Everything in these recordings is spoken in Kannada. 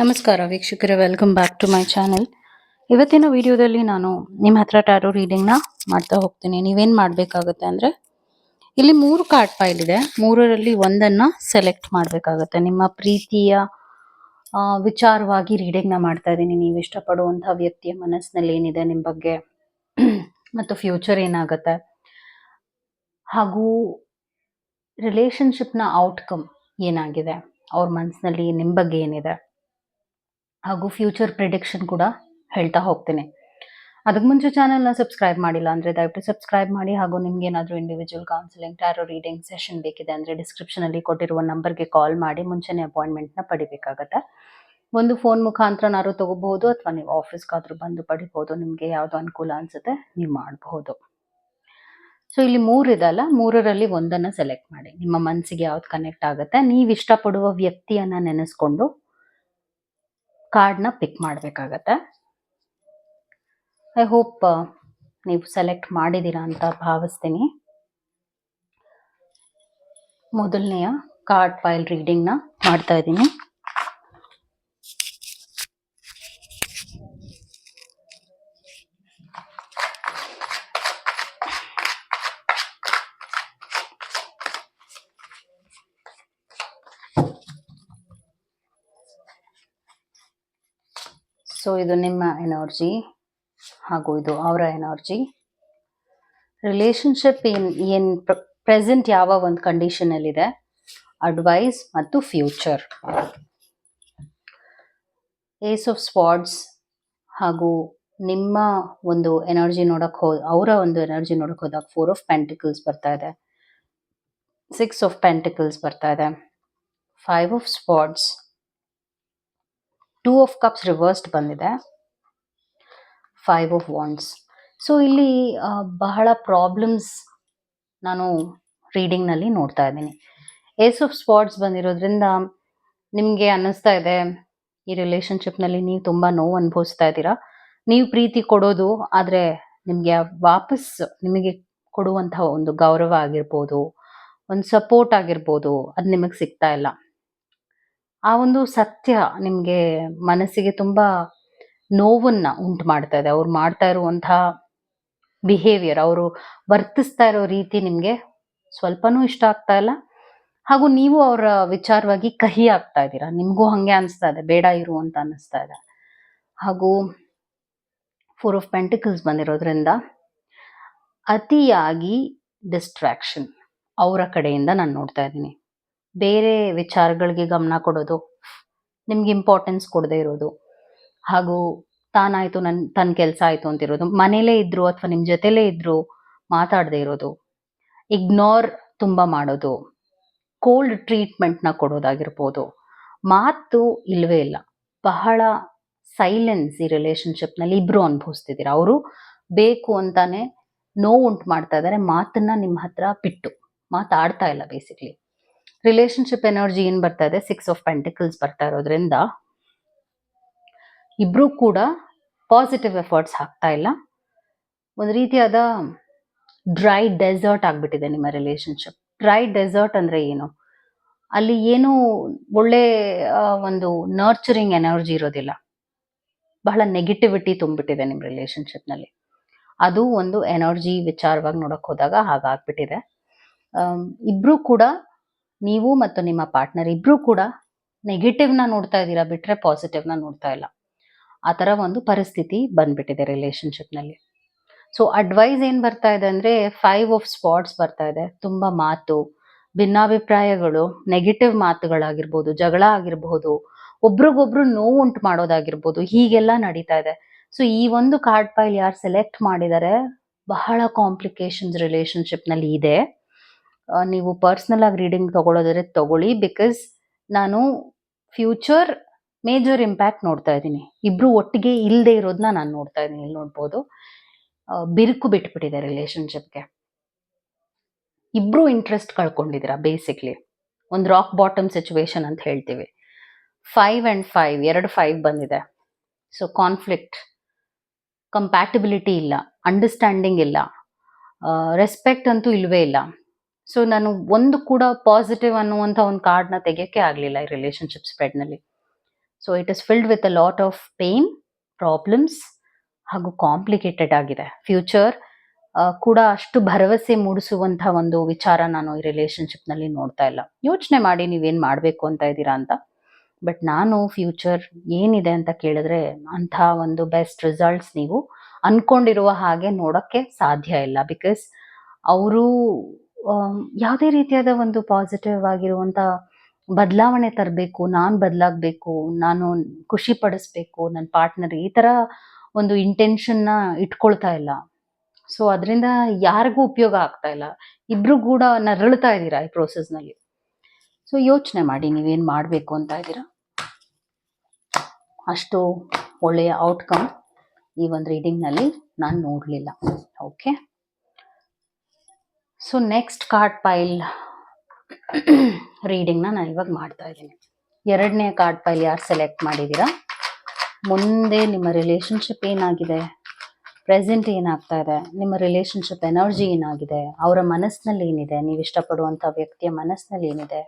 ನಮಸ್ಕಾರ ವೀಕ್ಷಕರೇ welcome back to my channel ಇವತ್ತಿನ ವಿಡಿಯೋದಲ್ಲಿ ನಾನು ನಿಮ್ಮ ಹತ್ರ ಟ್ಯಾರೋ ರೀಡಿಂಗ್ನ ಮಾಡ್ತಾ ಹೋಗ್ತೀನಿ. ನೀವೇನು ಮಾಡಬೇಕಾಗುತ್ತೆ ಅಂದರೆ, ಇಲ್ಲಿ ಮೂರು ಕಾರ್ಡ್ ಫೈಲ್ ಇದೆ. ಮೂರರಲ್ಲಿ ಒಂದನ್ನು ಸೆಲೆಕ್ಟ್ ಮಾಡಬೇಕಾಗುತ್ತೆ. ನಿಮ್ಮ ಪ್ರೀತಿಯ ವಿಚಾರವಾಗಿ ರೀಡಿಂಗ್ನ ಮಾಡ್ತಾ ಇದ್ದೀನಿ. ನೀವು ಇಷ್ಟಪಡುವಂಥ ವ್ಯಕ್ತಿಯ ಮನಸ್ಸಿನಲ್ಲಿ ಏನಿದೆ ನಿಮ್ಮ ಬಗ್ಗೆ, ಮತ್ತು ಫ್ಯೂಚರ್ ಏನಾಗುತ್ತೆ, ಹಾಗೂ ರಿಲೇಷನ್ಶಿಪ್ನ ಔಟ್ಕಮ್ ಏನಾಗಿದೆ, ಅವ್ರ ಮನಸ್ಸಿನಲ್ಲಿ ನಿಮ್ಮ ಬಗ್ಗೆ ಏನಿದೆ ಹಾಗೂ ಫ್ಯೂಚರ್ ಪ್ರಿಡಿಕ್ಷನ್ ಕೂಡ ಹೇಳ್ತಾ ಹೋಗ್ತೀನಿ. ಅದಕ್ಕೆ ಮುಂಚೆ ಚಾನಲ್ನ ಸಬ್ಸ್ಕ್ರೈಬ್ ಮಾಡಿಲ್ಲ ಅಂದರೆ ದಯವಿಟ್ಟು ಸಬ್ಸ್ಕ್ರೈಬ್ ಮಾಡಿ ಹಾಗೂ ನಿಮ್ಗೆ ಏನಾದರೂ individual counselling tarot reading session ಬೇಕಿದೆ ಅಂದರೆ ಡಿಸ್ಕ್ರಿಪ್ಷನಲ್ಲಿ ಕೊಟ್ಟಿರುವ ನಂಬರ್ಗೆ ಕಾಲ್ ಮಾಡಿ, ಮುಂಚೆನೇ ಅಪಾಯಿಂಟ್ಮೆಂಟ್ನ ಪಡಿಬೇಕಾಗತ್ತೆ? ಒಂದು ಫೋನ್ ಮುಖಾಂತರನಾದ್ರು ತಗೋಬಹುದು ಅಥವಾ ನೀವು ಆಫೀಸ್ಗಾದ್ರೂ ಬಂದು ಪಡಿಬೋದು ನಿಮಗೆ ಯಾವುದು ಅನುಕೂಲ ಅನಿಸುತ್ತೆ ನೀವು ಮಾಡಬಹುದು. ಸೊ ಇಲ್ಲಿ ಮೂರು ಇದಲ್ಲ, ಮೂರರಲ್ಲಿ ಒಂದನ್ನು ಸೆಲೆಕ್ಟ್ ಮಾಡಿ. ನಿಮ್ಮ ಮನಸ್ಸಿಗೆ ಯಾವ್ದು ಕನೆಕ್ಟ್ ಆಗುತ್ತೆ ನೀವು ಇಷ್ಟಪಡುವ ವ್ಯಕ್ತಿಯನ್ನು ನೆನೆಸ್ಕೊಂಡು ಕಾರ್ಡ್ನ ಪಿಕ್ ಮಾಡಬೇಕಾಗತ್ತೆ. ಐ ಹೋಪ್ ನೀವು ಸೆಲೆಕ್ಟ್ ಮಾಡಿದ್ದೀರಾ ಅಂತ ಭಾವಿಸ್ತೀನಿ. ಮೊದಲನೆಯ ಕಾರ್ಡ್ ಫೈಲ್ ರೀಡಿಂಗ್ನ ಮಾಡ್ತಾ ಇದ್ದೀನಿ. ಸೊ ಇದು ನಿಮ್ಮ ಎನರ್ಜಿ ಹಾಗೂ ಇದು ಅವರ ಎನರ್ಜಿ ರಿಲೇಶನ್ಶಿಪ್ ಏನ್ ಏನ್ ಪ್ರೆಸೆಂಟ್ ಯಾವ ಒಂದು ಕಂಡೀಷನಲ್ಲಿದೆ ಅಡ್ವೈಸ್ ಮತ್ತು ಫ್ಯೂಚರ್ ಏಸ್ ಆಫ್ ಸ್ಪಾಟ್ಸ್ ಹಾಗೂ ನಿಮ್ಮ ಒಂದು ಎನರ್ಜಿ ನೋಡಕ್ ಹೋ, ಅವರ ಒಂದು ಎನರ್ಜಿ ನೋಡಕ್ಕೆ ಹೋದಾಗ ಫೋರ್ ಆಫ್ ಪೆಂಟಿಕಲ್ಸ್ ಬರ್ತಾ ಇದೆ. ಸಿಕ್ಸ್ ಆಫ್ ಪೆಂಟಿಕಲ್ಸ್ ಬರ್ತಾ ಇದೆ. Five of spots two of cups reversed ಬಂದಿದೆ. ಫೈವ್ ಆಫ್ ವಾಂಡ್ಸ್ ಸೊ, ಇಲ್ಲಿ ಬಹಳ ಪ್ರಾಬ್ಲಮ್ಸ್ ನಾನು ರೀಡಿಂಗ್ನಲ್ಲಿ ನೋಡ್ತಾ ಇದ್ದೀನಿ. ಏಸ್ ಆಫ್ ಸ್ಪಾಟ್ಸ್ ಬಂದಿರೋದ್ರಿಂದ ನಿಮಗೆ ಅನ್ನಿಸ್ತಾ ಇದೆ, ಈ ರಿಲೇಶನ್ಶಿಪ್ನಲ್ಲಿ ನೀವು ತುಂಬ ನೋವು ಅನುಭವಿಸ್ತಾ ಇದ್ದೀರಾ? ನೀವು ಪ್ರೀತಿ ಕೊಡೋದು, ಆದರೆ ನಿಮಗೆ ವಾಪಸ್ ನಿಮಗೆ ಕೊಡುವಂತಹ ಒಂದು ಗೌರವ ಆಗಿರ್ಬೋದು, ಒಂದು ಸಪೋರ್ಟ್ ಆಗಿರ್ಬೋದು, ಅದು ನಿಮಗೆ ಸಿಗ್ತಾ ಇಲ್ಲ. ಆ ಒಂದು ಸತ್ಯ ನಿಮಗೆ ಮನಸ್ಸಿಗೆ ತುಂಬ ನೋವನ್ನು ಉಂಟು ಮಾಡ್ತಾ ಇದೆ. ಅವ್ರು ಮಾಡ್ತಾ ಇರುವಂತಹ ಬಿಹೇವಿಯರ್ ಅವರು ವರ್ತಿಸ್ತಾ ಇರೋ ರೀತಿ ನಿಮಗೆ ಸ್ವಲ್ಪನೂ ಇಷ್ಟ ಆಗ್ತಾ ಇಲ್ಲ. ಹಾಗೂ ನೀವು ಅವರ ವಿಚಾರವಾಗಿ ಕಹಿ ಆಗ್ತಾ ಇದ್ದೀರಾ. ನಿಮಗೂ ಹಾಗೆ ಅನಿಸ್ತಾ ಇದೆ. ಬೇಡ ಇರು ಅಂತ ಅನ್ನಿಸ್ತಾ ಇದೆ. ಹಾಗೂ ಫೋರ್ ಆಫ್ ಪೆಂಟಿಕಲ್ಸ್ ಬಂದಿರೋದ್ರಿಂದ ಅತಿಯಾಗಿ ಡಿಸ್ಟ್ರಾಕ್ಷನ್ ಅವರ ಕಡೆಯಿಂದ ನಾನು ನೋಡ್ತಾ ಇದ್ದೀನಿ. ಬೇರೆ ವಿಚಾರಗಳಿಗೆ ಗಮನ ಕೊಡೋದು, ನಿಮ್ಗೆ ಇಂಪಾರ್ಟೆನ್ಸ್ ಕೊಡದೇ ಇರೋದು, ಹಾಗೂ ತಾನಾಯ್ತು ನನ್ನ ತನ್ನ ಕೆಲಸ ಆಯ್ತು ಅಂತಿರೋದು ಮನೇಲೇ ಇದ್ರು ಅಥವಾ ನಿಮ್ಮ ಜೊತೆಲೇ ಇದ್ರು ಮಾತಾಡದೇ ಇರೋದು ಇಗ್ನೋರ್ ತುಂಬ ಮಾಡೋದು ಕೋಲ್ಡ್ ಟ್ರೀಟ್ಮೆಂಟ್ನ ಕೊಡೋದಾಗಿರ್ಬೋದು, ಮಾತು ಇಲ್ವೇ ಇಲ್ಲ, ಬಹಳ ಸೈಲೆನ್ಸ್ ಈ ರಿಲೇಶನ್ಶಿಪ್ನಲ್ಲಿ ಇಬ್ರು ಅನುಭವಿಸ್ತಿದ್ದೀರ? ಅವರು ಬೇಕು ಅಂತಾನೆ ನೋವು ಉಂಟು ಮಾಡ್ತಾ ಇದ್ದಾರೆ ಮಾತನ್ನ ನಿಮ್ಮ ಹತ್ರ ಬಿಟ್ಟು, ಮಾತಾಡ್ತಾ ಇಲ್ಲ ಬೇಸಿಕ್ಲಿ ರಿಲೇಶನ್ಶಿಪ್ ಎನರ್ಜಿ ಏನು ಬರ್ತಾ ಇದೆ? ಸಿಕ್ಸ್ ಆಫ್ ಪೆಂಟಿಕಲ್ಸ್ ಬರ್ತಾ ಇರೋದ್ರಿಂದ ಇಬ್ರು ಕೂಡ ಪಾಸಿಟಿವ್ ಎಫರ್ಟ್ಸ್ ಹಾಕ್ತಾ ಇಲ್ಲ. ಒಂದು ರೀತಿಯಾದ ಡ್ರೈ ಡೆಸರ್ಟ್ ಆಗಿಬಿಟ್ಟಿದೆ ನಿಮ್ಮ ರಿಲೇಶನ್ಶಿಪ್ ಡ್ರೈ ಡೆಸರ್ಟ್ ಅಂದ್ರೆ ಏನು? ಅಲ್ಲಿ ಏನು ಒಳ್ಳೆ ಒಂದು ನರ್ಚರಿಂಗ್ ಎನರ್ಜಿ ಇರೋದಿಲ್ಲ. ಬಹಳ ನೆಗೆಟಿವಿಟಿ ತುಂಬಿಟ್ಟಿದೆ ನಿಮ್ಮ ರಿಲೇಶನ್ಶಿಪ್ನಲ್ಲಿ ಅದು ಒಂದು ಎನರ್ಜಿ ವಿಚಾರವಾಗಿ ನೋಡಕ್ ಹೋದಾಗ ಹಾಗಾಗ್ಬಿಟ್ಟಿದೆ. ಇಬ್ಬರೂ ಕೂಡ ನೀವು ಮತ್ತು ನಿಮ್ಮ ಪಾರ್ಟ್ನರ್ ಇಬ್ರು ಕೂಡ ನೆಗೆಟಿವ್ನ ನೋಡ್ತಾ ಇದ್ದೀರಾ ಬಿಟ್ರೆ ಪಾಸಿಟಿವ್ನ ನೋಡ್ತಾ ಇಲ್ಲ. ಆ ಥರ ಒಂದು ಪರಿಸ್ಥಿತಿ ಬಂದ್ಬಿಟ್ಟಿದೆ ರಿಲೇಶನ್ಶಿಪ್ನಲ್ಲಿ ಸೊ ಅಡ್ವೈಸ್ ಏನು ಬರ್ತಾ ಇದೆ ಅಂದರೆ ಫೈವ್ ಆಫ್ ಸ್ಪಾಟ್ಸ್ ಬರ್ತಾ ಇದೆ. ತುಂಬ ಮಾತು, ಭಿನ್ನಾಭಿಪ್ರಾಯಗಳು ನೆಗೆಟಿವ್ ಮಾತುಗಳಾಗಿರ್ಬೋದು, ಜಗಳ ಆಗಿರಬಹುದು ಒಬ್ರಿಗೊಬ್ರು ನೋವು ಉಂಟು ಮಾಡೋದಾಗಿರ್ಬೋದು, ಹೀಗೆಲ್ಲ ನಡೀತಾ ಇದೆ. ಸೊ ಈ ಒಂದು ಕಾರ್ಡ್ ಫೈಲ್ ಯಾರು ಸೆಲೆಕ್ಟ್ ಮಾಡಿದರೆ, ಬಹಳ ಕಾಂಪ್ಲಿಕೇಶನ್ಸ್ ರಿಲೇಶನ್ಶಿಪ್ನಲ್ಲಿ ಇದೆ. ನೀವು ಪರ್ಸ್ನಲ್ ಆಗಿ ರೀಡಿಂಗ್ ತಗೊಳ್ಳೋದಾದ್ರೆ ತಗೊಳ್ಳಿ ಬಿಕಾಸ್ ನಾನು ಫ್ಯೂಚರ್ ಮೇಜರ್ ಇಂಪ್ಯಾಕ್ಟ್ ನೋಡ್ತಾ ಇದ್ದೀನಿ. ಇಬ್ರು ಒಟ್ಟಿಗೆ ಇಲ್ಲದೆ ಇರೋದನ್ನ ನಾನು ನೋಡ್ತಾ ಇದ್ದೀನಿ. ಇಲ್ಲಿ ನೋಡ್ಬೋದು. ಬಿರುಕು ಬಿಟ್ಬಿಟ್ಟಿದೆ ರಿಲೇಶನ್ಶಿಪ್ಗೆ ಇಬ್ರು ಇಂಟ್ರೆಸ್ಟ್ ಕಳ್ಕೊಂಡಿದ್ದೀರಾ ಬೇಸಿಕ್ಲಿ ಒಂದು ರಾಕ್ ಬಾಟಮ್ ಸಿಚುವೇಶನ್ ಅಂತ ಹೇಳ್ತೀವಿ. ಫೈವ್ ಆ್ಯಂಡ್ ಫೈವ್ ಎರಡು ಫೈವ್ ಬಂದಿದೆ. ಸೊ ಕಾನ್ಫ್ಲಿಕ್ಟ್ ಕಂಪ್ಯಾಟಿಬಿಲಿಟಿ ಇಲ್ಲ ಅಂಡರ್ಸ್ಟ್ಯಾಂಡಿಂಗ್ ಇಲ್ಲ. ರೆಸ್ಪೆಕ್ಟ್ ಅಂತೂ ಇಲ್ಲವೇ ಇಲ್ಲ. ಸೊ ನಾನು ಒಂದು ಕೂಡ ಪಾಸಿಟಿವ್ ಅನ್ನುವಂಥ ಒಂದು ಕಾರ್ಡ್ನ ತೆಗೆಯೋಕ್ಕೆ ಆಗಲಿಲ್ಲ ಈ relationship ಸ್ಪ್ರೆಡ್ನಲ್ಲಿ so it is filled with a lot of pain problems ಹಾಗೂ ಕಾಂಪ್ಲಿಕೇಟೆಡ್ ಆಗಿದೆ. ಫ್ಯೂಚರ್ ಕೂಡ ಅಷ್ಟು ಭರವಸೆ ಮೂಡಿಸುವಂತಹ ಒಂದು ವಿಚಾರ ನಾನು ಈ ರಿಲೇಶನ್ಶಿಪ್ನಲ್ಲಿ ನೋಡ್ತಾ ಇಲ್ಲ. ಯೋಚನೆ ಮಾಡಿ ನೀವೇನು ಮಾಡಬೇಕು ಅಂತ ಇದ್ದೀರಾ ಅಂತ. ಬಟ್ ನಾನು ಫ್ಯೂಚರ್ ಏನಿದೆ ಅಂತ ಕೇಳಿದ್ರೆ ಅಂಥ ಒಂದು ಬೆಸ್ಟ್ ರಿಸಲ್ಟ್ಸ್ ನೀವು ಅನ್ಕೊಂಡಿರುವ ಹಾಗೆ ನೋಡಕ್ಕೆ ಸಾಧ್ಯ ಇಲ್ಲ. ಬಿಕಾಸ್ ಅವರು ಯಾವುದೇ ರೀತಿಯಾದ ಒಂದು ಪಾಸಿಟಿವ್ ಆಗಿರುವಂತ ಬದಲಾವಣೆ ತರಬೇಕು, ನಾನು ಬದಲಾಗಬೇಕು, ನಾನು ಖುಷಿ ಪಡಿಸ್ಬೇಕು ನನ್ನ ಪಾರ್ಟ್ನರ್ ಈ ತರ ಒಂದು ಇಂಟೆನ್ಷನ್ನ ಇಟ್ಕೊಳ್ತಾ ಇಲ್ಲ. ಸೊ ಅದರಿಂದ ಯಾರಿಗೂ ಉಪಯೋಗ ಆಗ್ತಾ ಇಲ್ಲ. ಇಬ್ರು ಕೂಡ ನರಳ್ತಾ ಇದ್ದೀರಾ ಈ process-ನಲ್ಲಿ ಸೊ ಯೋಚನೆ ಮಾಡಿ, ನೀವೇನು ಮಾಡಬೇಕು ಅಂತ ಇದ್ದೀರಾ? ಅಷ್ಟು ಒಳ್ಳೆಯ ಔಟ್ಕಮ್ ಈ ಒಂದು ರೀಡಿಂಗ್ನಲ್ಲಿ ನಾನು ನೋಡಲಿಲ್ಲ. Okay so next card pile ರೀಡಿಂಗ್ನ ನಾನು ಇವಾಗ ಮಾಡ್ತಾ ಇದ್ದೀನಿ. ಎರಡನೇ ಕಾರ್ಡ್ ಪೈಲ್ ಯಾರು ಸೆಲೆಕ್ಟ್ ಮಾಡಿದ್ದೀರಾ ಮುಂದೆ ನಿಮ್ಮ ರಿಲೇಶನ್ಶಿಪ್ ಏನಾಗಿದೆ? ಪ್ರೆಸೆಂಟ್ ಏನಾಗ್ತಾ ಇದೆ? ನಿಮ್ಮ ರಿಲೇಷನ್ಶಿಪ್ ಎನರ್ಜಿ ಏನಾಗಿದೆ? ಅವರ ಮನಸ್ಸಿನಲ್ಲಿ ಏನಿದೆ? ನೀವು ಇಷ್ಟಪಡುವಂಥ ವ್ಯಕ್ತಿಯ ಮನಸ್ಸಿನಲ್ಲಿ ಏನಿದೆ?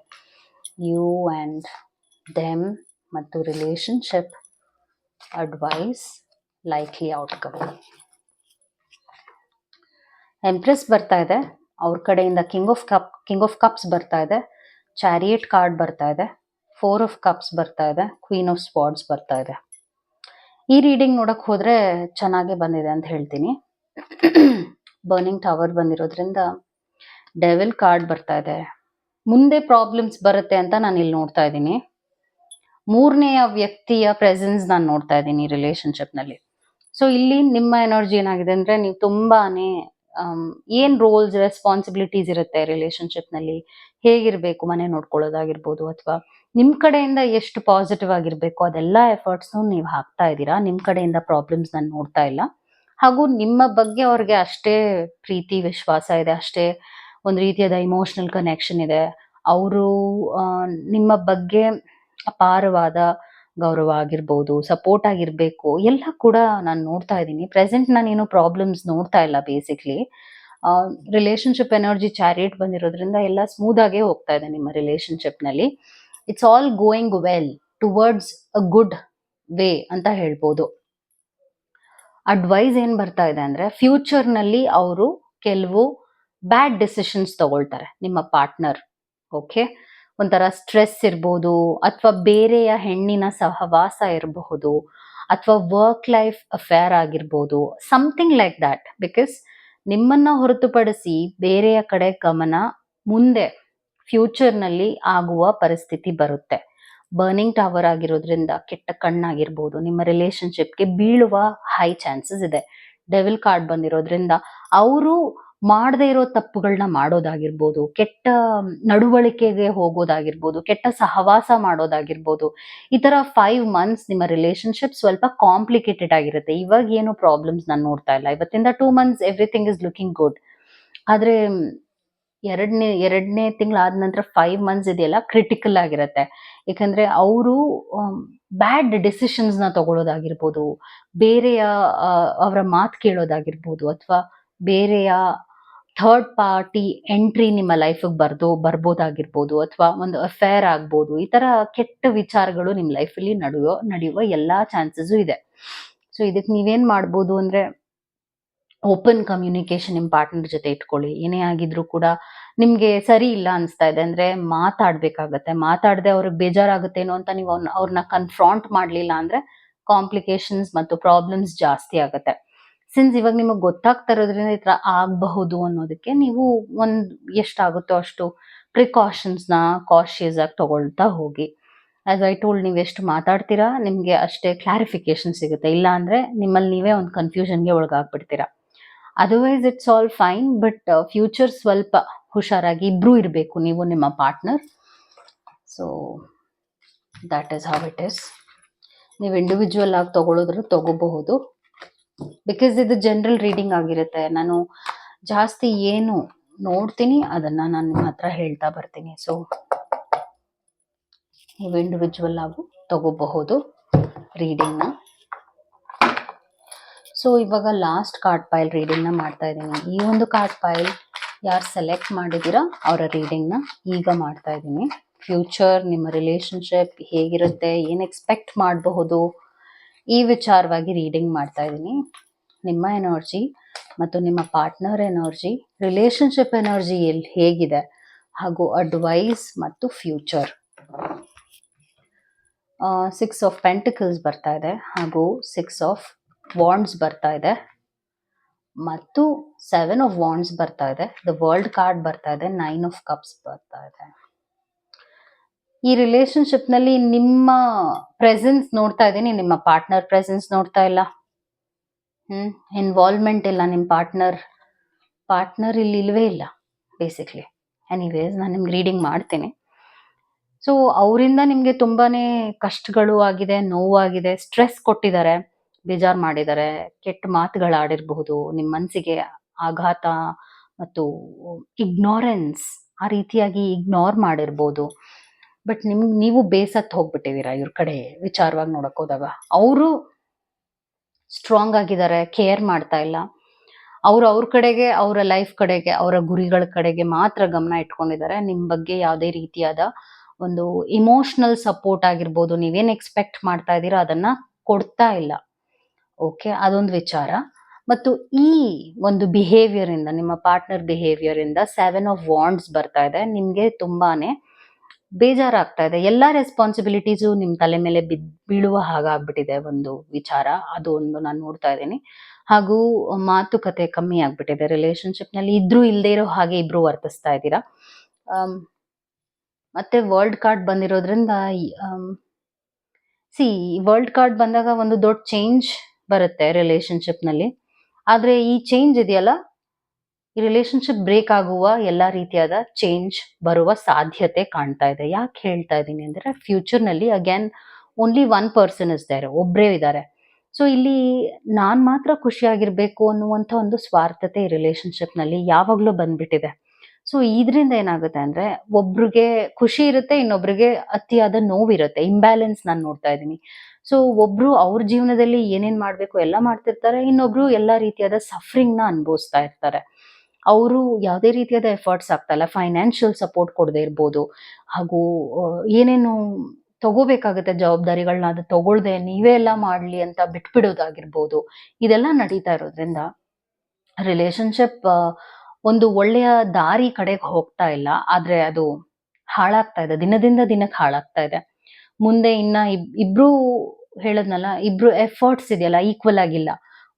ಯು ಆ್ಯಂಡ್ ದೆಮ್ ಮತ್ತು relationship advice likely outcome empress ಬರ್ತಾ ಇದೆ. ಅವ್ರ ಕಡೆಯಿಂದ king of cup king of cups ಬರ್ತಾ ಇದೆ. ಚಾರಿಯೇಟ್ ಕಾರ್ಡ್ ಬರ್ತಾ ಇದೆ. ಫೋರ್ ಆಫ್ ಕಪ್ಸ್ ಬರ್ತಾ ಇದೆ. ಕ್ವೀನ್ ಆಫ್ ಸ್ಪಾಟ್ಸ್ ಬರ್ತಾ ಇದೆ. ಈ ರೀಡಿಂಗ್ ನೋಡಕ್ ಹೋದ್ರೆ ಚೆನ್ನಾಗೆ ಬಂದಿದೆ ಅಂತ ಹೇಳ್ತೀನಿ. ಬರ್ನಿಂಗ್ ಟವರ್ ಬಂದಿರೋದ್ರಿಂದ ಡೆವಿಲ್ ಕಾರ್ಡ್ ಬರ್ತಾ ಇದೆ. ಮುಂದೆ ಪ್ರಾಬ್ಲಮ್ಸ್ ಬರುತ್ತೆ ಅಂತ ನಾನು ಇಲ್ಲಿ ನೋಡ್ತಾ ಇದ್ದೀನಿ. ಮೂರನೆಯ ವ್ಯಕ್ತಿಯ ಪ್ರೆಸೆನ್ಸ್ ನಾನು ನೋಡ್ತಾ ಇದ್ದೀನಿ ರಿಲೇಶನ್ಶಿಪ್ನಲ್ಲಿ ಸೊ ಇಲ್ಲಿ ನಿಮ್ಮ ಎನರ್ಜಿ ಏನಾಗಿದೆ ಅಂದ್ರೆ ನೀವು ತುಂಬಾನೇ ಏನ್ ರೋಲ್ಸ್ ರೆಸ್ಪಾನ್ಸಿಬಿಲಿಟೀಸ್ ಇರುತ್ತೆ ರಿಲೇಶನ್ಶಿಪ್ನಲ್ಲಿ? ಹೇಗಿರ್ಬೇಕು ಮನೆ ನೋಡ್ಕೊಳ್ಳೋದಾಗಿರ್ಬೋದು ಅಥವಾ ನಿಮ್ ಕಡೆಯಿಂದ ಎಷ್ಟು ಪಾಸಿಟಿವ್ ಆಗಿರ್ಬೇಕು? ಅದೆಲ್ಲ ಎಫರ್ಟ್ಸ್ ನೀವು ಹಾಕ್ತಾ ಇದ್ದೀರಾ? ನಿಮ್ ಕಡೆಯಿಂದ ಪ್ರಾಬ್ಲಮ್ಸ್ ನಾನು ನೋಡ್ತಾ ಇಲ್ಲ. ಹಾಗೂ ನಿಮ್ಮ ಬಗ್ಗೆ ಅವ್ರಿಗೆ ಅಷ್ಟೇ ಪ್ರೀತಿ, ವಿಶ್ವಾಸ ಇದೆ, ಅಷ್ಟೇ ಒಂದು ರೀತಿಯಾದ ಇಮೋಷನಲ್ ಕನೆಕ್ಷನ್ ಇದೆ. ಅವರು ನಿಮ್ಮ ಬಗ್ಗೆ ಅಪಾರವಾದ ಗೌರವ ಆಗಿರ್ಬೋದು ಸಪೋರ್ಟ್ ಆಗಿರಬೇಕು, ಎಲ್ಲ ಕೂಡ ನಾನು ನೋಡ್ತಾ ಇದ್ದೀನಿ. ಪ್ರೆಸೆಂಟ್ ನಾನೇನು ಪ್ರಾಬ್ಲಮ್ಸ್ ನೋಡ್ತಾ ಇಲ್ಲ ಬೇಸಿಕ್ಲಿ ರಿಲೇಶನ್ಶಿಪ್ ಎನರ್ಜಿ ಚಾರಿಯೇಟ್ ಬಂದಿರೋದ್ರಿಂದ ಎಲ್ಲ ಸ್ಮೂದಾಗೇ ಹೋಗ್ತಾ ಇದೆ ನಿಮ್ಮ ರಿಲೇಶನ್ಶಿಪ್ನಲ್ಲಿ. It's all going well towards a good way ಅಂತ ಹೇಳ್ಬೋದು. ಅಡ್ವೈಸ್ ಏನು ಬರ್ತಾ ಇದೆ ಅಂದ್ರೆ ಫ್ಯೂಚರ್ನಲ್ಲಿ ಅವರು ಕೆಲವು ಬ್ಯಾಡ್ ಡಿಸಿಷನ್ಸ್ ತಗೊಳ್ತಾರೆ ನಿಮ್ಮ ಪಾರ್ಟ್ನರ್ ಓಕೆ ಒಂಥರ ಸ್ಟ್ರೆಸ್ ಇರ್ಬೋದು ಅಥವಾ ಬೇರೆಯ ಹೆಣ್ಣಿನ ಸಹವಾಸ ಇರಬಹುದು ಅಥವಾ ವರ್ಕ್ ಲೈಫ್ ಅಫೇರ್ ಆಗಿರ್ಬೋದು ಸಮಥಿಂಗ್ ಲೈಕ್ ದ್ಯಾಟ್ ಬಿಕಾಸ್ ನಿಮ್ಮನ್ನ ಹೊರತುಪಡಿಸಿ ಬೇರೆಯ ಕಡೆ ಗಮನ ಮುಂದೆ ಫ್ಯೂಚರ್ನಲ್ಲಿ ಆಗುವ ಪರಿಸ್ಥಿತಿ ಬರುತ್ತೆ. ಬರ್ನಿಂಗ್ ಟವರ್ ಆಗಿರೋದ್ರಿಂದ ಕೆಟ್ಟ ಕಣ್ಣಾಗಿರ್ಬೋದು, ನಿಮ್ಮ ರಿಲೇಶನ್ಶಿಪ್ಗೆ ಬೀಳುವ ಹೈ ಚಾನ್ಸಸ್ ಇದೆ. ಡೆವಿಲ್ ಕಾರ್ಡ್ ಬಂದಿರೋದ್ರಿಂದ ಅವರು ಮಾಡದೇ ಇರೋ ತಪ್ಪುಗಳನ್ನ ಮಾಡೋದಾಗಿರ್ಬೋದು, ಕೆಟ್ಟ ನಡವಳಿಕೆಗೆ ಹೋಗೋದಾಗಿರ್ಬೋದು, ಕೆಟ್ಟ ಸಹವಾಸ ಮಾಡೋದಾಗಿರ್ಬೋದು, ಈ ಥರ ಫೈವ್ ಮಂತ್ಸ್ ನಿಮ್ಮ ರಿಲೇಶನ್ಶಿಪ್ ಸ್ವಲ್ಪ ಕಾಂಪ್ಲಿಕೇಟೆಡ್ ಆಗಿರುತ್ತೆ. ಇವಾಗ ಏನು ಪ್ರಾಬ್ಲಮ್ಸ್ ನಾನು ನೋಡ್ತಾ ಇಲ್ಲ. ಇವತ್ತಿಂದ two months everything is looking good ಆದ್ರೆ ಎರಡನೇ ಎರಡನೇ ತಿಂಗಳಾದ ನಂತರ ಫೈವ್ ಮಂತ್ಸ್ ಇದೆಯಲ್ಲ ಕ್ರಿಟಿಕಲ್ ಆಗಿರುತ್ತೆ. ಯಾಕಂದ್ರೆ ಅವರು ಬ್ಯಾಡ್ ಡಿಸಿಷನ್ಸ್ನ ತಗೊಳ್ಳೋದಾಗಿರ್ಬೋದು ಬೇರೆಯ ಅವರ ಮಾತು ಕೇಳೋದಾಗಿರ್ಬೋದು, ಅಥವಾ ಬೇರೆಯ ಥರ್ಡ್ ಪಾರ್ಟಿ ಎಂಟ್ರಿ ನಿಮ್ಮ ಲೈಫಿಗೆ ಬರ್ದು, ಬರ್ಬೋದಾಗಿರ್ಬೋದು ಅಥವಾ ಒಂದು ಅಫೇರ್ ಆಗ್ಬೋದು, ಈ ತರ ಕೆಟ್ಟ ವಿಚಾರಗಳು ನಿಮ್ಮ ಲೈಫಲ್ಲಿ ನಡೆಯೋ, ನಡೆಯುವ ಎಲ್ಲ ಚಾನ್ಸಸ್ಸು ಇದೆ. ಸೊ ಇದಕ್ಕೆ ನೀವೇನ್ ಮಾಡ್ಬೋದು ಅಂದ್ರೆ ಓಪನ್ ಕಮ್ಯುನಿಕೇಶನ್ ನಿಮ್ಮ ಪಾರ್ಟ್ನರ್ ಜೊತೆ ಇಟ್ಕೊಳ್ಳಿ. ಏನೇ ಆಗಿದ್ರು ಕೂಡ ನಿಮ್ಗೆ ಸರಿ ಇಲ್ಲ ಅನಿಸ್ತಾ ಇದೆ ಅಂದ್ರೆ ಮಾತಾಡ್ಬೇಕಾಗತ್ತೆ. ಮಾತಾಡದೆ ಅವ್ರಿಗೆ ಬೇಜಾರಾಗುತ್ತೇನೋ ಅಂತ ನೀವು ಅವ್ನ ಅವ್ರನ್ನ ಕನ್ಫ್ರಾಂಟ್ ಮಾಡ್ಲಿಲ್ಲ ಅಂದ್ರೆ ಕಾಂಪ್ಲಿಕೇಶನ್ಸ್ ಮತ್ತು ಪ್ರಾಬ್ಲಮ್ಸ್ ಜಾಸ್ತಿ ಆಗುತ್ತೆ. ಸಿನ್ಸ್ ಇವಾಗ ನಿಮಗೆ ಗೊತ್ತಾಗ್ತಾ ಇರೋದ್ರಿಂದ ಈ ತರ ಆಗಬಹುದು ಅನ್ನೋದಕ್ಕೆ ನೀವು ಒಂದ್ ಎಷ್ಟಾಗುತ್ತೋ ಅಷ್ಟು ಪ್ರಿಕಾಷನ್ಸ್ನ ಕಾಶಿಯಸ್ ಆಗಿ ತಗೊಳ್ತಾ ಹೋಗಿ. ಆಸ್ ಐ ಟೋಲ್ಡ್ ನೀವು ಎಷ್ಟು ಮಾತಾಡ್ತೀರಾ, ನಿಮಗೆ ಅಷ್ಟೇ ಕ್ಲಾರಿಫಿಕೇಶನ್ ಸಿಗುತ್ತೆ. ಇಲ್ಲ ಅಂದ್ರೆ ನಿಮ್ಮಲ್ಲಿ ನೀವೇ ಒಂದು ಕನ್ಫ್ಯೂಷನ್ಗೆ ಒಳಗಾಗ್ಬಿಡ್ತೀರಾ. Otherwise it's all fine but future ಸ್ವಲ್ಪ ಹುಷಾರಾಗಿ ಇಬ್ಬರೂ ಇರಬೇಕು ನೀವು ನಿಮ್ಮ partner so that is how it is ನೀವು ಇಂಡಿವಿಜುವಲ್ ಆಗಿ ತೊಗೊಳೋದ್ರೂ ತಗೋಬಹುದು. ಬಿಕಾಸ್ ಇದು ಜನರಲ್ ರೀಡಿಂಗ್ ಆಗಿರುತ್ತೆ. ನಾನು ಜಾಸ್ತಿ ಏನು ನೋಡ್ತೀನಿ, ಅದನ್ನ ನಾನು ನಿಮ್ಮ ಹತ್ರ ಹೇಳ್ತಾ ಬರ್ತೀನಿ. ಸೊ ನೀವು ಇಂಡಿವಿಜುವಲ್ ಆಗು ತಗೋಬಹುದು ರೀಡಿಂಗ್ನ ಸೊ ಇವಾಗ ಲಾಸ್ಟ್ ಕಾರ್ಡ್ ಪೈಲ್ ರೀಡಿಂಗ್ನ ಮಾಡ್ತಾ ಇದ್ದೀನಿ. ಈ ಒಂದು ಕಾರ್ಡ್ ಪೈಲ್ ಯಾರು ಸೆಲೆಕ್ಟ್ ಮಾಡಿದ್ದೀರಾ ಅವರ ರೀಡಿಂಗ್ನ ಈಗ ಮಾಡ್ತಾ ಇದ್ದೀನಿ. ಫ್ಯೂಚರ್ ನಿಮ್ಮ ರಿಲೇಶನ್ಶಿಪ್ ಹೇಗಿರುತ್ತೆ, ಏನು ಎಕ್ಸ್ಪೆಕ್ಟ್ ಮಾಡಬಹುದು ಈ ವಿಚಾರವಾಗಿ ರೀಡಿಂಗ್ ಮಾಡ್ತಾ ಇದ್ದೀನಿ. ನಿಮ್ಮ ಎನರ್ಜಿ ಮತ್ತು ನಿಮ್ಮ ಪಾರ್ಟ್ನರ್ ಎನರ್ಜಿ ರಿಲೇಶನ್ಶಿಪ್ ಎನರ್ಜಿ ಎಲ್ಲಿ ಹೇಗಿದೆ? ಹಾಗೂ ಅಡ್ವೈಸ್ ಮತ್ತು ಫ್ಯೂಚರ್ ಸಿಕ್ಸ್ ಆಫ್ ಪೆಂಟಿಕಲ್ಸ್ ಬರ್ತಾ ಇದೆ ಹಾಗೂ ಸಿಕ್ಸ್ ಆಫ್ ವಾಂಡ್ಸ್ ಬರ್ತಾ ಇದೆ. ಮತ್ತು ಸೆವೆನ್ ಆಫ್ ವಾಂಡ್ಸ್ ಬರ್ತಾ ಇದೆ. ದ ವರ್ಲ್ಡ್ ಕಾರ್ಡ್ ಬರ್ತಾ ಇದೆ. ನೈನ್ ಆಫ್ ಕಪ್ಸ್ ಬರ್ತಾ ಇದೆ. ಈ ರಿಲೇಶನ್ಶಿಪ್ನಲ್ಲಿ ನಿಮ್ಮ ಪ್ರೆಸೆನ್ಸ್ ನೋಡ್ತಾ ಇದ್ದೀನಿ. ನಿಮ್ಮ ಪಾರ್ಟ್ನರ್ ಪ್ರೆಸೆನ್ಸ್ ನೋಡ್ತಾ ಇಲ್ಲ. ಹ್ಮ್ ಇನ್ವಾಲ್ವ್ಮೆಂಟ್ ಇಲ್ಲ ನಿಮ್ಮ ಪಾರ್ಟ್ನರ್ ಪಾರ್ಟ್ನರ್ ಇಲ್ಲಿ ಇಲ್ವೇ ಇಲ್ಲ ಬೇಸಿಕ್ಲಿ ಎನಿವೇಸ್ ನಾನು ನಿಮ್ಗೆ ರೀಡಿಂಗ್ ಮಾಡ್ತೀನಿ. ಸೊ ಅವರಿಂದ ನಿಮಗೆ ತುಂಬಾನೇ ಕಷ್ಟಗಳು ಆಗಿದೆ, ನೋವಾಗಿದೆ ಸ್ಟ್ರೆಸ್ ಕೊಟ್ಟಿದ್ದಾರೆ, ಬೇಜಾರ್ ಮಾಡಿದ್ದಾರೆ, ಕೆಟ್ಟ ಮಾತುಗಳು ಆಡಿರಬಹುದು ನಿಮ್ಮ ಮನಸ್ಸಿಗೆ ಆಘಾತ ಮತ್ತು ಇಗ್ನೋರೆನ್ಸ್ ಆ ರೀತಿಯಾಗಿ ಇಗ್ನೋರ್ ಮಾಡಿರ್ಬೋದು. ಬಟ್ ನಿಮ್ಗೆ, ನೀವು ಬೇಸತ್ತು ಹೋಗ್ಬಿಟ್ಟಿದ್ದೀರಾ ಇವ್ರ ಕಡೆ ವಿಚಾರವಾಗಿ ನೋಡಕ್ ಹೋದಾಗ? ಅವರು ಸ್ಟ್ರಾಂಗ್ ಆಗಿದ್ದಾರೆ ಕೇರ್ ಮಾಡ್ತಾ ಇಲ್ಲ. ಅವರು ಅವ್ರ ಕಡೆಗೆ, ಅವರ ಲೈಫ್ ಕಡೆಗೆ, ಅವರ ಗುರಿಗಳ ಕಡೆಗೆ ಮಾತ್ರ ಗಮನ ಇಟ್ಕೊಂಡಿದ್ದಾರೆ ನಿಮ್ಮ ಬಗ್ಗೆ ಯಾವುದೇ ರೀತಿಯಾದ ಒಂದು ಇಮೋಷ್ನಲ್ ಸಪೋರ್ಟ್ ಆಗಿರ್ಬೋದು, ನೀವೇನು ಎಕ್ಸ್ಪೆಕ್ಟ್ ಮಾಡ್ತಾ ಇದ್ದೀರಾ ಅದನ್ನ ಕೊಡ್ತಾ ಇಲ್ಲ. ಓಕೆ ಅದೊಂದು ವಿಚಾರ. ಮತ್ತು ಈ ಒಂದು ಬಿಹೇವಿಯರ್ ಇಂದ, ನಿಮ್ಮ ಪಾರ್ಟ್ನರ್ ಬಿಹೇವಿಯರ್ ಇಂದ ಸೆವೆನ್ ಆಫ್ ವಾಂಡ್ಸ್ ಬರ್ತಾ ಇದೆ. ನಿಮಗೆ ತುಂಬಾನೇ ಬೇಜಾರಾಗ್ತಾ ಇದೆ ಎಲ್ಲಾ ರೆಸ್ಪಾನ್ಸಿಬಿಲಿಟೀಸು ನಿಮ್ಮ ತಲೆ ಮೇಲೆ ಬಿದ್, ಬೀಳುವ ಹಾಗಾಗ್ಬಿಟ್ಟಿದೆ ಒಂದು ವಿಚಾರ. ಅದು ಒಂದು ನಾನು ನೋಡ್ತಾ ಇದ್ದೀನಿ. ಹಾಗೂ ಮಾತುಕತೆ ಕಮ್ಮಿ ಆಗ್ಬಿಟ್ಟಿದೆ. ರಿಲೇಶನ್ಶಿಪ್ನಲ್ಲಿ ಇದ್ರೂ ಇಲ್ಲದೆ ಇರೋ ಹಾಗೆ ಇಬ್ರು ವರ್ತಿಸ್ತಾ ಇದ್ದೀರಾ? ಮತ್ತೆ ವರ್ಲ್ಡ್ ಕಾರ್ಡ್ ಬಂದಿರೋದ್ರಿಂದ ಸಿ ವರ್ಲ್ಡ್ ಕಾರ್ಡ್ ಬಂದಾಗ ಒಂದು ದೊಡ್ಡ ಚೇಂಜ್ ಬರುತ್ತೆ ರಿಲೇಶನ್ಶಿಪ್ನಲ್ಲಿ ನಲ್ಲಿ ಆದ್ರೆ ಈ ಚೇಂಜ್ ಇದೆಯಲ್ಲ? ಈ ರಿಲೇಶನ್ಶಿಪ್ ಬ್ರೇಕ್ ಆಗುವ ಎಲ್ಲ ರೀತಿಯಾದ ಚೇಂಜ್ ಬರುವ ಸಾಧ್ಯತೆ ಕಾಣ್ತಾ ಇದೆ. ಯಾಕೆ ಹೇಳ್ತಾ ಇದ್ದೀನಿ ಅಂದರೆ ಫ್ಯೂಚರ್ನಲ್ಲಿ again only one person is there ಒಬ್ಬರೇ ಇದ್ದಾರೆ. ಸೊ ಇಲ್ಲಿ ನಾನು ಮಾತ್ರ ಖುಷಿಯಾಗಿರಬೇಕು ಅನ್ನುವಂಥ ಒಂದು ಸ್ವಾರ್ಥತೆ ಈ ರಿಲೇಶನ್ಶಿಪ್ನಲ್ಲಿ ಯಾವಾಗಲೂ ಬಂದ್ಬಿಟ್ಟಿದೆ. ಸೊ ಇದರಿಂದ ಏನಾಗುತ್ತೆ ಅಂದರೆ ಒಬ್ರಿಗೆ ಖುಷಿ ಇರುತ್ತೆ, ಇನ್ನೊಬ್ರಿಗೆ ಅತಿಯಾದ ನೋವಿರುತ್ತೆ. ಇಂಬ್ಯಾಲೆನ್ಸ್ ನಾನು ನೋಡ್ತಾ ಇದ್ದೀನಿ. ಸೊ ಒಬ್ರು ಅವ್ರ ಜೀವನದಲ್ಲಿ ಏನೇನು ಮಾಡಬೇಕು, ಎಲ್ಲ ಮಾಡ್ತಿರ್ತಾರೆ, ಇನ್ನೊಬ್ರು ಎಲ್ಲ ರೀತಿಯಾದ ಸಫ್ರಿಂಗ್ನ ಅನುಭವಿಸ್ತಾ ಇರ್ತಾರೆ. ಅವರು ಯಾವುದೇ ರೀತಿಯಾದ ಎಫರ್ಟ್ಸ್ ಆಗ್ತಾ ಇಲ್ಲ. ಫೈನಾನ್ಷಿಯಲ್ ಸಪೋರ್ಟ್ ಕೊಡದೇ ಇರ್ಬೋದು. ಹಾಗೂ ಏನೇನು ತಗೋಬೇಕಾಗುತ್ತೆ ಜವಾಬ್ದಾರಿಗಳನ್ನ ಅದು ತಗೊಳ್ದೆ ನೀವೇ ಎಲ್ಲ ಮಾಡ್ಲಿ ಅಂತ ಬಿಟ್ಬಿಡೋದಾಗಿರ್ಬೋದು. ಇದೆಲ್ಲ ನಡೀತಾ ಇರೋದ್ರಿಂದ ರಿಲೇಶನ್ಶಿಪ್ ಒಂದು ಒಳ್ಳೆಯ ದಾರಿ ಕಡೆಗೆ ಹೋಗ್ತಾ ಇಲ್ಲ. ಆದ್ರೆ ಅದು ಹಾಳಾಗ್ತಾ ಇದೆ. ದಿನದಿಂದ ದಿನಕ್ಕೆ ಹಾಳಾಗ್ತಾ ಇದೆ. ಮುಂದೆ ಇನ್ನ ಇಬ್- ಇಬ್ರು ಹೇಳದ್ನಲ್ಲ, ಇಬ್ರು ಎಫರ್ಟ್ಸ್ ಇದೆಯಲ್ಲ ಈಕ್ವಲ್ ಆಗಿಲ್ಲ.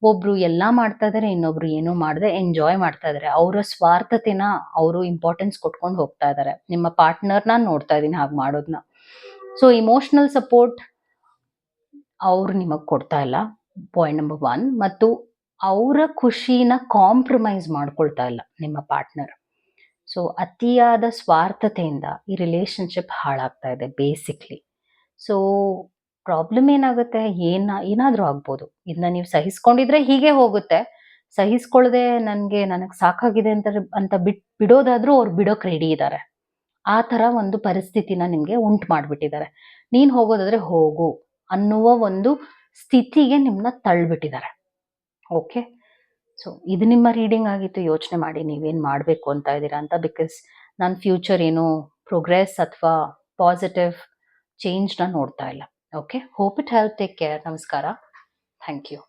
ಒಬ್ರು ಎಲ್ಲ ಮಾಡ್ತಾ ಇದಾರೆ, ಇನ್ನೊಬ್ರು ಏನೂ ಮಾಡದೆ ಎಂಜಾಯ್ ಮಾಡ್ತಾ ಇದಾರೆ. ಅವರ ಸ್ವಾರ್ಥತೆನ ಅವರು ಇಂಪಾರ್ಟೆನ್ಸ್ ಕೊಟ್ಕೊಂಡು ಹೋಗ್ತಾ ಇದಾರೆ. ನಿಮ್ಮ ಪಾರ್ಟ್ನರ್ನ ನೋಡ್ತಾ ಇದೀನಿ ಹಾಗೆ ಮಾಡೋದನ್ನ ಸೊ ಇಮೋಷನಲ್ ಸಪೋರ್ಟ್ ಅವ್ರು ನಿಮಗೆ ಕೊಡ್ತಾ ಇಲ್ಲ. ಪಾಯಿಂಟ್ ನಂಬರ್ ಒನ್ ಮತ್ತು ಅವರ ಖುಷಿನ ಕಾಂಪ್ರಮೈಸ್ ಮಾಡ್ಕೊಳ್ತಾ ಇಲ್ಲ ನಿಮ್ಮ ಪಾರ್ಟ್ನರ್ ಸೊ ಅತಿಯಾದ ಸ್ವಾರ್ಥತೆಯಿಂದ ಈ ರಿಲೇಶನ್ಶಿಪ್ ಹಾಳಾಗ್ತಾ ಇದೆ ಬೇಸಿಕ್ಲಿ ಸೊ ಪ್ರಾಬ್ಲಮ್ ಏನಾಗುತ್ತೆ? ಏನ, ಏನಾದ್ರೂ ಆಗ್ಬೋದು. ಇದನ್ನ ನೀವು ಸಹಿಸ್ಕೊಂಡಿದ್ರೆ ಹೀಗೆ ಹೋಗುತ್ತೆ. ಸಹಿಸ್ಕೊಳ್ಳದೆ ನನ್ಗೆ ನನಗೆ ಸಾಕಾಗಿದೆ ಅಂತ ಅಂತ ಬಿಟ್, ಬಿಡೋದಾದ್ರೂ ಅವ್ರು ಬಿಡೋಕೆ ರೆಡಿ ಇದ್ದಾರೆ ಆ ಥರ ಒಂದು ಪರಿಸ್ಥಿತಿನ ನಿಮಗೆ ಉಂಟು ಮಾಡ್ಬಿಟ್ಟಿದ್ದಾರೆ ನೀನು ಹೋಗೋದಾದ್ರೆ ಹೋಗು ಅನ್ನುವ ಒಂದು ಸ್ಥಿತಿಗೆ ನಿಮ್ನ ತಳ್ಳಿಬಿಟ್ಟಿದ್ದಾರೆ ಓಕೆ ಸೊ ಇದು ನಿಮ್ಮ ರೀಡಿಂಗ್ ಆಗಿತ್ತು. ಯೋಚನೆ ಮಾಡಿ ನೀವೇನು ಮಾಡಬೇಕು ಅಂತ ಇದ್ದೀರಾ ಅಂತ ಬಿಕಾಸ್ ನನ್ನ ಫ್ಯೂಚರ್ ಏನು ಪ್ರೋಗ್ರೆಸ್ ಅಥವಾ ಪಾಸಿಟಿವ್ ಚೇಂಜ್ನ ನೋಡ್ತಾ ಇಲ್ಲ. Okay hope it help take care ನಮಸ್ಕಾರ ಥ್ಯಾಂಕ್ ಯು